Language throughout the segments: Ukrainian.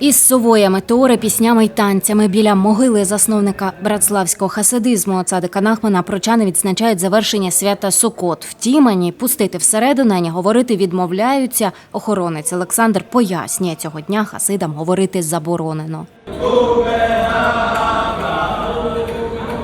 Із совоями, теори, піснями й танцями біля могили засновника братславського хасидизму Цадика Нахмана прочани відзначають завершення свята Сукот. Втім, ані пустити всередину, ані говорити відмовляються. Охоронець Олександр пояснює, цього дня хасидам говорити заборонено.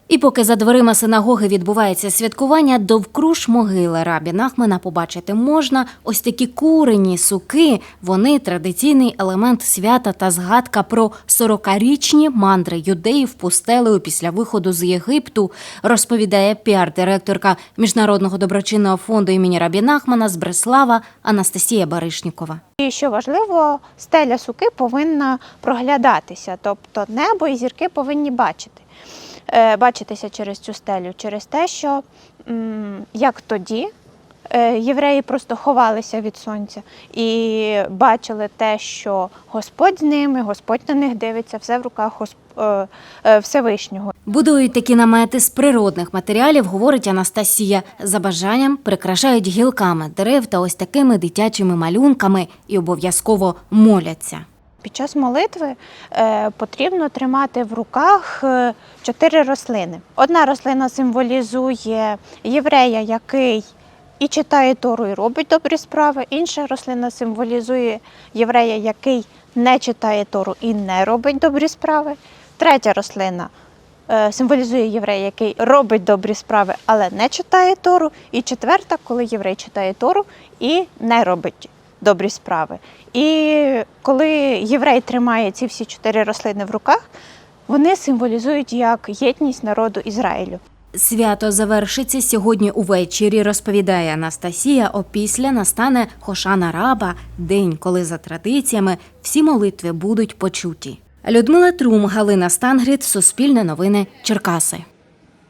І поки за дверима синагоги відбувається святкування, довкруж могили рабі Нахмана побачити можна ось такі курені суки. Вони традиційний елемент свята та згадка про 40-річні мандри юдеїв пустелею після виходу з Єгипту, розповідає піар-директорка Міжнародного доброчинного фонду імені Рабі Нахмана з Бреслава Анастасія Баришнікова. І що важливо, стеля суки повинна проглядатися, тобто небо і зірки повинні бачити. Е, Бачитися через цю стелю, через те, що як тоді е, євреї просто ховалися від сонця і бачили те, що Господь з ними, Господь на них дивиться, все в руках е, Всевишнього. Будують такі намети з природних матеріалів, говорить Анастасія. За бажанням прикрашають гілками дерев та ось такими дитячими малюнками і обов'язково моляться. Під час молитви е, потрібно тримати в руках е, чотири рослини. Одна рослина символізує єврея, який і читає Тору, і робить добрі справи. Інша рослина символізує єврея, який не читає Тору і не робить добрі справи. Третя рослина е, символізує єврея, який робить добрі справи, але не читає Тору. І четверта, коли єврей читає Тору і не робить добрі справи. І коли єврей тримає ці всі чотири рослини в руках, вони символізують як єдність народу Ізраїлю. Свято завершиться сьогодні увечері, розповідає Анастасія. Опісля настане Хошана Раба, день, коли за традиціями всі молитви будуть почуті. Людмила Трум, Галина Стангрід, Суспільне новини, Черкаси.